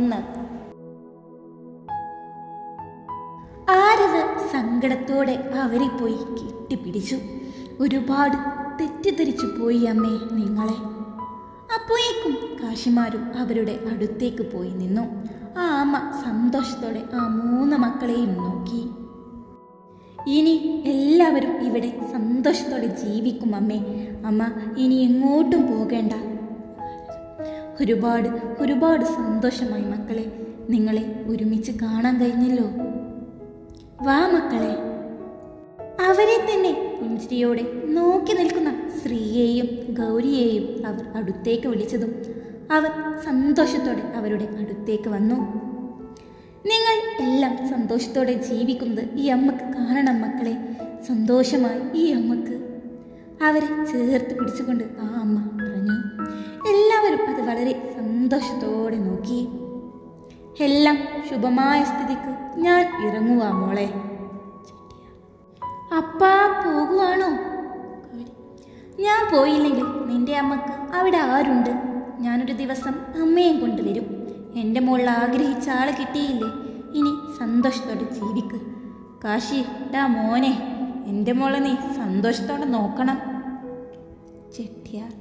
ഒന്ന് ആരവ് സങ്കടത്തോടെ അവരെ പോയി കെട്ടിപ്പിടിച്ചു. ഒരുപാട് തെറ്റിദ്ധരിച്ചു പോയി അമ്മേ നിങ്ങളെ. അപ്പോയേക്കും കാശിമാരും അവരുടെ അടുത്തേക്ക് പോയി നിന്നു. ആ അമ്മ സന്തോഷത്തോടെ ആ മൂന്ന് മക്കളെയും നോക്കി. ഇനി എല്ലാവരും ഇവിടെ സന്തോഷത്തോടെ ജീവിക്കും അമ്മേ. അമ്മ ഇനി എങ്ങോട്ടും പോകേണ്ട. ഒരുപാട് ഒരുപാട് സന്തോഷമായി മക്കളെ. നിങ്ങളെ ഒരുമിച്ച് കാണാൻ കഴിഞ്ഞല്ലോ. വാ മക്കളെ. അവരെ തന്നെ പുഞ്ചിരിയോടെ നോക്കി നിൽക്കുന്ന ശ്രീയെയും ഗൗരിയെയും അവർ അടുത്തേക്ക് വിളിച്ചതും അവർ സന്തോഷത്തോടെ അവരുടെ അടുത്തേക്ക് വന്നു. നിങ്ങൾ എല്ലാം സന്തോഷത്തോടെ ജീവിക്കുന്നത് ഈ അമ്മയ്ക്ക് കാണണം മക്കളെ. സന്തോഷമായി ഈ അമ്മയ്ക്ക്. അവരെ ചേർത്ത് പിടിച്ചുകൊണ്ട് ആ അമ്മ പറഞ്ഞു. എല്ലാവരും അത് വളരെ സന്തോഷത്തോടെ നോക്കി. എല്ലാം ശുഭമായ സ്ഥിതിക്ക് ഞാൻ ഇറങ്ങുക മോളെ. അപ്പ പോകുവാണോ? ഞാൻ പോയില്ലെങ്കിൽ നിന്റെ അമ്മയ്ക്ക് അവിടെ ആരുണ്ട്? ഞാനൊരു ദിവസം അമ്മയും കൊണ്ടുവരും. എന്റെ മോളിൽ ആഗ്രഹിച്ച ആളെ കിട്ടിയില്ലേ? ഇനി സന്തോഷത്തോടെ ജീവിക്ക്. കാശി ഡാ മോനെ എന്റെ മോളെ നീ സന്തോഷത്തോടെ നോക്കണം. ചെട്ടിയാർ.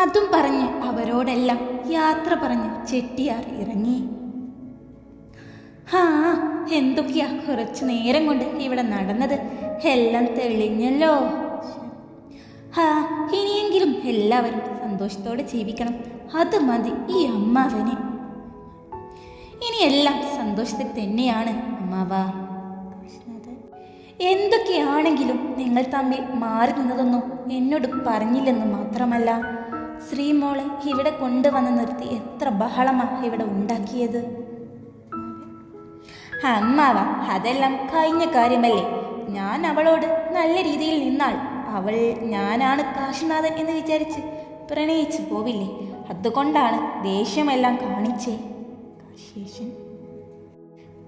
അതും പറഞ്ഞ് അവരോടെല്ലാം യാത്ര പറഞ്ഞ് ചെട്ടിയാർ ഇറങ്ങി. ഹാ എന്തൊക്കെയാ കുറച്ചു നേരം കൊണ്ട് ഇവിടെ നടന്നത്? എല്ലാം തെളിഞ്ഞല്ലോ. ഹാ ഇനിയെങ്കിലും എല്ലാവരും സന്തോഷത്തോടെ ജീവിക്കണം. അത് മതി ഈ അമ്മാവന്. ഇനി എല്ലാം സന്തോഷത്തിൽ തന്നെയാണ് അമ്മാവ. എന്തൊക്കെയാണെങ്കിലും നിങ്ങൾ തമ്മിൽ മാറി നിന്നതൊന്നും എന്നോട് പറഞ്ഞില്ലെന്ന് മാത്രമല്ല. ശ്രീമോളെ ഇവിടെ കൊണ്ടുവന്ന് നിർത്തി എത്ര ബഹളമാ ഇവിടെ ഉണ്ടാക്കിയത്. അമ്മാവ അതെല്ലാം കഴിഞ്ഞ കാര്യമല്ലേ? ഞാൻ അവളോട് നല്ല രീതിയിൽ നിന്നാൽ അവൾ ഞാനാണ് കാശിനാഥൻ എന്ന് വിചാരിച്ച് പ്രണയിച്ചു പോവില്ലേ? അതുകൊണ്ടാണ് ദേഷ്യമെല്ലാം കാണിച്ചേ.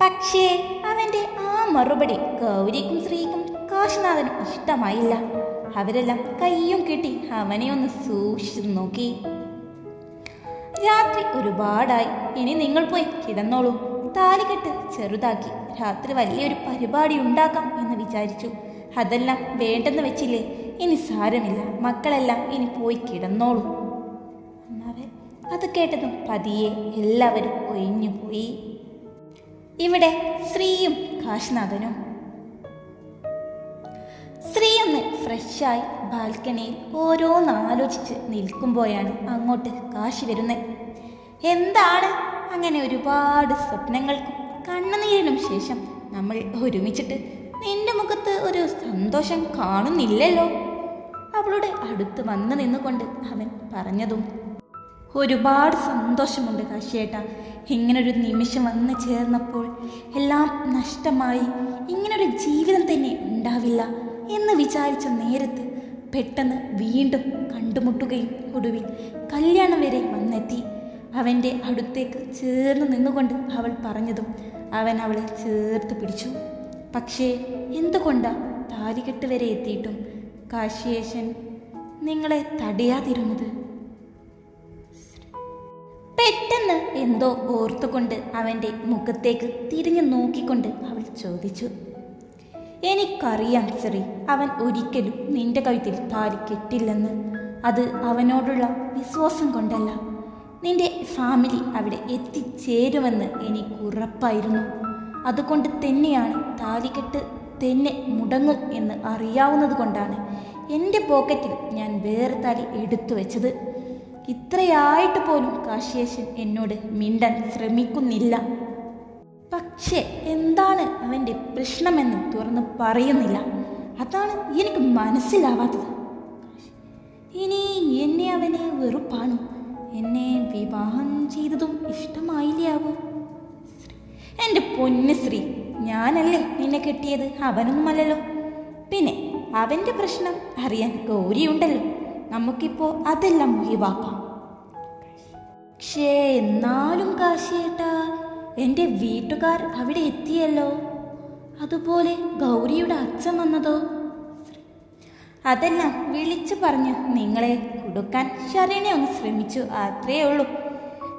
പക്ഷേ അവന്റെ ആ മറുപടി ഗൗരിക്കും ശ്രീക്കും കാശിനാഥനും ഇഷ്ടമായില്ല. അവരെല്ലാം കയ്യും കെട്ടി അവനെ ഒന്ന് സൂക്ഷിച്ചു നോക്കി. രാത്രി ഒരുപാടായി. ഇനി നിങ്ങൾ പോയി കിടന്നോളൂ. താലികെട്ട് ചെറുതാക്കി രാത്രി വലിയൊരു പരിപാടി ഉണ്ടാക്കാം എന്ന് വിചാരിച്ചു. അതെല്ലാം വേണ്ടെന്ന് വെച്ചില്ലേ? ഇനി സാരമില്ല. മക്കളെല്ലാം ഇനി പോയി കിടന്നോളൂ. അമ്മാവൻ അത് കേട്ടതും പതിയെ എല്ലാവരും ഒഴിഞ്ഞു പോയി ഇവിടെ ശ്രീയും കാശിനാഥനും ഒന്ന് ഫ്രഷായി ബാൽക്കണിയിൽ ഓരോന്ന് ആലോചിച്ച് നിൽക്കുമ്പോഴാണ് അങ്ങോട്ട് കാശി വരുന്നത്. എന്താണ്? അങ്ങനെ ഒരുപാട് സ്വപ്നങ്ങൾക്കും കണ്ണുനീരിനും ശേഷം നമ്മൾ ഒരുമിച്ചിട്ട് നിന്റെ മുഖത്ത് ഒരു സന്തോഷം കാണുന്നില്ലല്ലോ. അവളുടെ അടുത്ത് വന്ന് നിന്നുകൊണ്ട് അവൻ പറഞ്ഞതും ഒരുപാട് സന്തോഷമുണ്ട് കാശിയേട്ട. ഇങ്ങനൊരു നിമിഷം വന്നു ചേർന്നപ്പോൾ എല്ലാം നഷ്ടമായി. ഇങ്ങനൊരു ജീവിതം തന്നെ ഉണ്ടാവില്ല. എന്ന് വിചാരിച്ച നേരത്ത് പെട്ടെന്ന് വീണ്ടും കണ്ടുമുട്ടുകയും ഒടുവിൽ കല്യാണം വരെ വന്നെത്തി. അവന്റെ അടുത്തേക്ക് ചേർന്ന് നിന്നുകൊണ്ട് അവൾ പറഞ്ഞതും അവൻ അവളെ ചേർത്ത് പിടിച്ചു. പക്ഷേ എന്തുകൊണ്ടാ താലികെട്ട് വരെ എത്തിയിട്ടും? കാശിയേശൻ നിങ്ങളെ തടയാതിരുന്നത്? പെട്ടെന്ന് എന്തോ ഓർത്തുകൊണ്ട് അവന്റെ മുഖത്തേക്ക് തിരിഞ്ഞു നോക്കിക്കൊണ്ട് അവൾ ചോദിച്ചു. എനിക്കറിയാം ശ്രീ അവൻ ഒരിക്കലും നിന്റെ കഴുത്തിൽ താലി കെട്ടില്ലെന്ന്. അത് അവനോടുള്ള വിശ്വാസം കൊണ്ടല്ല. നിന്റെ ഫാമിലി അവിടെ എത്തിച്ചേരുമെന്ന് എനിക്ക് ഉറപ്പായിരുന്നു. അതുകൊണ്ട് തന്നെയാണ് താലികെട്ട് തന്നെ മുടങ്ങും എന്ന് അറിയാവുന്നത് കൊണ്ടാണ് എന്റെ പോക്കറ്റിൽ ഞാൻ വേറെ താലി എടുത്തു വെച്ചത്. ഇത്രയായിട്ട് പോലും കാശിയേശൻ എന്നോട് മിണ്ടാൻ ശ്രമിക്കുന്നില്ല. പക്ഷേ എന്താണ് അവന്റെ പ്രശ്നമെന്ന് തുറന്ന് പറയുന്നില്ല. അതാണ് എനിക്ക് മനസ്സിലാവാത്തത്. ഇനി എന്നെ അവനെ വെറുപ്പാണോ? എന്നെ വിവാഹം ചെയ്തതും ഇഷ്ടമായില്ലാവോ എന്റെ പൊന്ന് ശ്രീ ഞാനല്ലേ നിന്നെ കെട്ടിയത്? അവനൊന്നുമല്ലല്ലോ. പിന്നെ അവന്റെ പ്രശ്നം അറിയാൻ ഗൗരിയുണ്ടല്ലോ. നമുക്കിപ്പോൾ അതെല്ലാം ഒഴിവാക്കാം. പക്ഷേ എന്നാലും കാശിയേട്ടാ എന്റെ വീട്ടുകാർ അവിടെ എത്തിയല്ലോ. അതുപോലെ ഗൗരിയുടെ അച്ഛൻ വന്നതോ? അതെല്ലാം വിളിച്ചു പറഞ്ഞു നിങ്ങളെ കൊടുക്കാൻ ശരണി ഒന്ന് ശ്രമിച്ചു അത്രേ ഉള്ളൂ.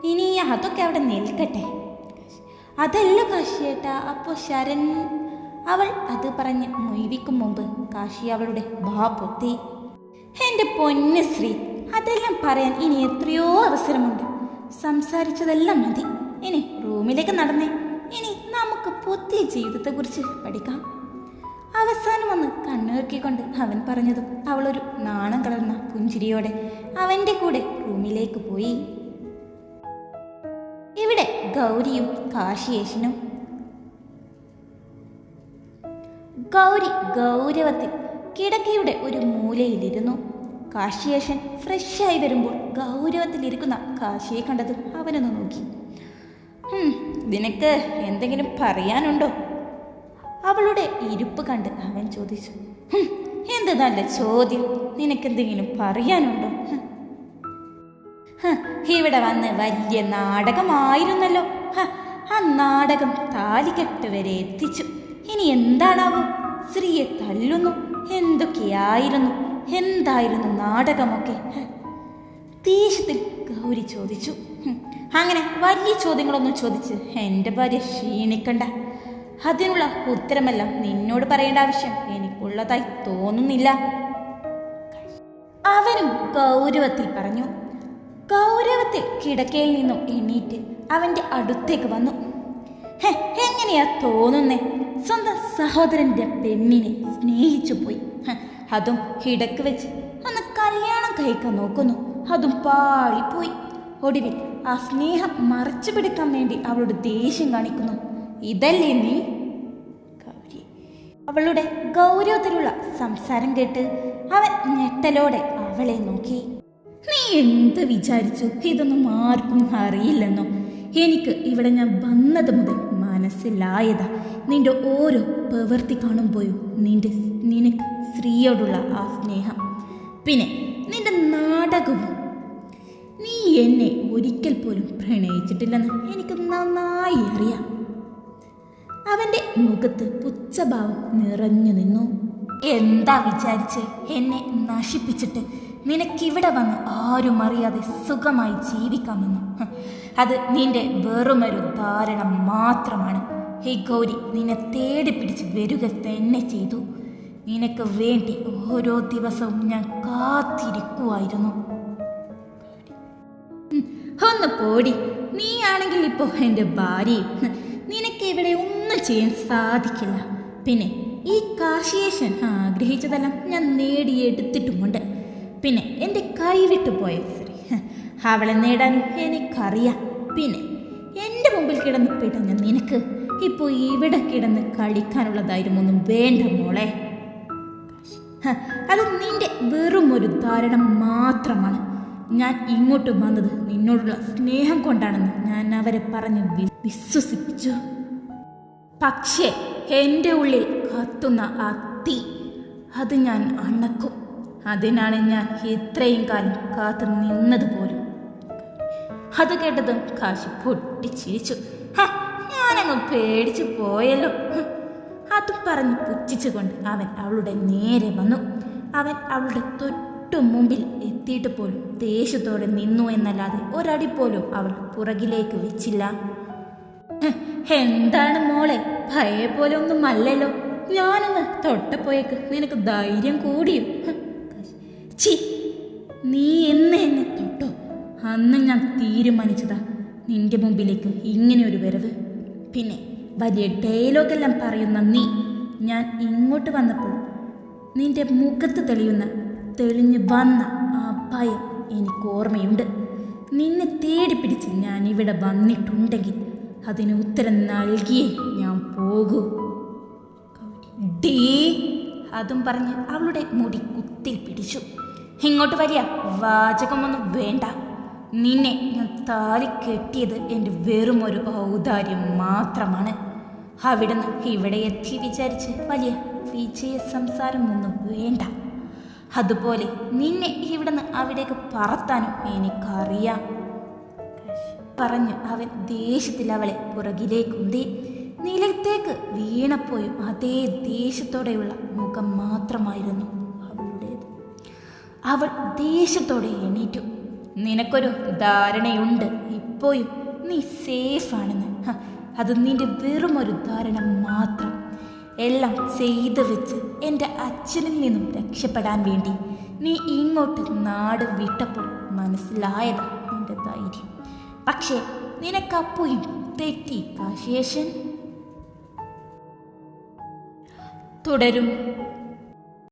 ഇനി അതൊക്കെ അവിടെ നിൽക്കട്ടെ. അതല്ല കാശിയേട്ട അപ്പോൾ ശരൺ അവൾ അത് പറഞ്ഞ് മൊയ്വിക്കും മുമ്പ് കാശി അവളുടെ ബാ പൊത്തി. എന്റെ പൊന്ന് ശ്രീ അതെല്ലാം പറയാൻ ഇനി എത്രയോ അവസരമുണ്ട്. സംസാരിച്ചതെല്ലാം മതി. ഇനി റൂമിലേക്ക് നടന്നേ. ഇനി നമുക്ക് പുതിയ ജീവിതത്തെക്കുറിച്ച് പഠിക്കാം. അവസാനം വന്ന് കണ്ണുനോക്കിക്കൊണ്ട് അവൻ പറഞ്ഞതും അവളൊരു നാണം കലർന്ന പുഞ്ചിരിയോടെ അവന്റെ കൂടെ റൂമിലേക്ക് പോയി. ഇവിടെ ഗൗരിയും കാശിയേശനും. ഗൗരി ഗൗരവത്തിൽ കിടക്കയുടെ ഒരു മൂലയിലിരുന്നു. കാശിയേശൻ ഫ്രഷായി വരുമ്പോൾ ഗൗരവത്തിലിരിക്കുന്ന കാശിയെ കണ്ടതും അവനൊന്ന് നോക്കി. "ഹും, നിനക്ക് എന്തെങ്കിലും പറയാനുണ്ടോ? അവളുടെ ഇരുപ്പ് കണ്ട് അവൻ ചോദിച്ചു "ഹും, എന്ത് നല്ല ചോദ്യം നിനക്കെന്തെങ്കിലും പറയാനുണ്ടോ? ഇവിടെ വന്ന് വലിയ നാടകമായിരുന്നല്ലോ. ആ നാടകം താലികെട്ട് വരെ എത്തിച്ചു. ഇനി എന്താണാവോ? സ്ത്രീയെ തല്ലുന്നു. എന്തൊക്കെയായിരുന്നു? എന്തായിരുന്നു നാടകമൊക്കെ. ദേഷ്യത്തിൽ ഗൗരി ചോദിച്ചു "ഹും, അങ്ങനെ വലിയ ചോദ്യങ്ങളൊന്നും ചോദിച്ച് എന്റെ ഭാര്യ ക്ഷീണിക്കണ്ട. അതിനുള്ള ഉത്തരമെല്ലാം നിന്നോട് പറയേണ്ട ആവശ്യം എനിക്കുള്ളതായി തോന്നുന്നില്ല. അവനും ഗൗരവത്തിൽ പറഞ്ഞു. ഗൗരവത്തിൽ കിടക്കയിൽ നിന്നും എണീറ്റ് അവന്റെ അടുത്തേക്ക് വന്നു. "ഹെ, എങ്ങനെയാ തോന്നുന്നേ? സ്വന്തം സഹോദരന്റെ പെണ്ണിനെ സ്നേഹിച്ചു പോയി. അതും കിടക്ക് വെച്ച് ഒന്ന് കല്യാണം കഴിക്കാൻ നോക്കുന്നു. അതും പാളിപ്പോയി. ഒടുവിൽ ആ സ്നേഹം മറച്ചു പിടിക്കാൻ വേണ്ടി അവളുടെ ദേഷ്യം കാണിക്കുന്നു. ഇതല്ലേ നീ? ഗൗരി അവളുടെ ഗൗരവത്തിലുള്ള സംസാരം കേട്ട് അവൻ ഞെട്ടലോടെ അവളെ നോക്കി. നീ എന്ത് വിചാരിച്ചു? ഇതൊന്നും ആർക്കും അറിയില്ലെന്നോ? എനിക്ക് ഇവിടെ ഞാൻ വന്നത് മുതൽ മനസ്സിലായതാ. നിന്റെ ഓരോ പ്രവൃത്തി കാണുമ്പോഴും നിന്റെ നിനക്ക് സ്ത്രീയോടുള്ള ആ സ്നേഹം. പിന്നെ നിന്റെ നാടകവും എന്നെ ഒരിക്കൽ പോലും പ്രണയിച്ചിട്ടില്ലെന്ന് എനിക്ക് നന്നായി അറിയാം. അവന്റെ മുഖത്ത് പുച്ഛഭാവം നിറഞ്ഞു നിന്നു. എന്താ വിചാരിച്ച് എന്നെ നശിപ്പിച്ചിട്ട് നിനക്കിവിടെ വന്ന് ആരും അറിയാതെ സുഖമായി ജീവിക്കാമെന്ന്? അത് നിന്റെ വെറുമൊരു ധാരണ മാത്രമാണ്. ഹേ ഗൗരി നിന്നെ തേടി പിടിച്ച് വരിക തന്നെ ചെയ്തു. നിനക്ക് വേണ്ടി ഓരോ ദിവസവും ഞാൻ കാത്തിരിക്കുമായിരുന്നു ഒന്ന് പോടി. നീയാണെങ്കിൽ ഇപ്പോൾ എന്റെ ഭാര്യ. നിനക്ക് ഇവിടെ ഒന്നും ചെയ്യാൻ സാധിക്കില്ല. പിന്നെ ഈ കാശിയേശൻ ആഗ്രഹിച്ചതെല്ലാം ഞാൻ നേടിയെടുത്തിട്ടുമുണ്ട് പിന്നെ എന്റെ കൈവിട്ടു പോയ സ്ത്രീ. അവളെ നേടാനും എനിക്കറിയാം. പിന്നെ എന്റെ മുമ്പിൽ കിടന്ന് പിടഞ്ഞ നിനക്ക് ഇപ്പോൾ ഇവിടെ കിടന്ന് കളിക്കാനുള്ളതായിരുന്നു ഒന്നും വേണ്ട മോളെ. അത് നിന്റെ വെറും ഒരു ധാരണ മാത്രമാണ്. ഞാൻ ഇങ്ങോട്ട് വന്നത് നിന്നോടുള്ള സ്നേഹം കൊണ്ടാണെന്ന് ഞാൻ അവരെ പറഞ്ഞ് വിശ്വസിപ്പിച്ചു. പക്ഷേ എന്റെ ഉള്ളിൽ കത്തുന്ന ആ തീ അത് ഞാൻ അണക്കും. അതിനാണ് ഞാൻ ഇത്രയും കാലം കാത്തു നിന്നത് പോലും. അത് കേട്ടതും കാശി പൊട്ടിച്ചിരിച്ചു. "ഹ, ഞാനങ്ങ് പേടിച്ചു പോയല്ലോ. അത് പറഞ്ഞ് പുച്ഛിച്ചുകൊണ്ട് അവൻ അവളുടെ നേരെ വന്നു. അവൻ അവളുടെ തൊട്ടു മുമ്പിൽ എത്തിയിട്ട് പോലും ദേഷ്യത്തോടെ നിന്നു എന്നല്ലാതെ ഒരടി പോലും അവൾ പുറകിലേക്ക് വെച്ചില്ല. എന്താണ് മോളെ? ഭയെ പോലെ ഒന്നും അല്ലല്ലോ. ഞാനൊന്ന് തൊട്ടപ്പോയേക്ക് നിനക്ക് ധൈര്യം കൂടിയും? ചി നീ എന്ന് എന്നെ തൊട്ടോ? അന്ന് ഞാൻ തീരുമാനിച്ചതാ നിന്റെ മുമ്പിലേക്ക് ഇങ്ങനെ ഒരു വരവ്. പിന്നെ വലിയ ഡയലോഗെല്ലാം പറയുന്ന നീ. ഞാൻ ഇങ്ങോട്ട് വന്നപ്പോൾ നിന്റെ മുഖത്ത് തെളിയുന്ന തെളിഞ്ഞു വന്ന ആ ഭയം എനിക്ക് ഓർമ്മയുണ്ട്. നിന്നെ തേടി പിടിച്ച് ഞാൻ ഇവിടെ വന്നിട്ടുണ്ടെങ്കിൽ അതിന് ഉത്തരം നൽകിയേ ഞാൻ പോകൂ. ഡീ അതും പറഞ്ഞ് അവളുടെ മുടി കുത്തി പിടിച്ചു. ഇങ്ങോട്ട് വരിക വാചകമൊന്നും വേണ്ട. നിന്നെ ഞാൻ താലി കെട്ടിയത് എന്റെ വെറും ഒരു ഔദാര്യം മാത്രമാണ്. അവിടുന്ന് ഇവിടെ എത്തി വിചാരിച്ച് വലിയ വിജയ സംസാരമൊന്നും വേണ്ട. അതുപോലെ നിന്നെ ഇവിടുന്ന് അവിടേക്ക് പറത്താനും എനിക്കറിയാം. പറഞ്ഞു അവൻ ദേഷ്യത്തിൽ അവളെ പുറകിലേക്കുന്തി നിലത്തേക്ക് വീണപ്പോയും അതേ ദേഷ്യത്തോടെയുള്ള മുഖം മാത്രമായിരുന്നു അവളുടേത്. അവൾ ദേഷ്യത്തോടെ എണീറ്റു. നിനക്കൊരു ധാരണയുണ്ട്. ഇപ്പോഴും നീ സേഫാണെന്ന്. അത് നിന്റെ വെറുമൊരു ധാരണ മാത്രം. എല്ലാം ചെയ്തു വെച്ച് എന്റെ അച്ഛനിൽ നിന്നും രക്ഷപ്പെടാൻ വേണ്ടി നീ ഇങ്ങോട്ട് നാട് വിട്ടപ്പോൾ മനസ്സിലായതാ നിന്റെ ധൈര്യം. പക്ഷേ നിനക്കപ്പുയും തെറ്റി കാശേഷൻ? തുടരും.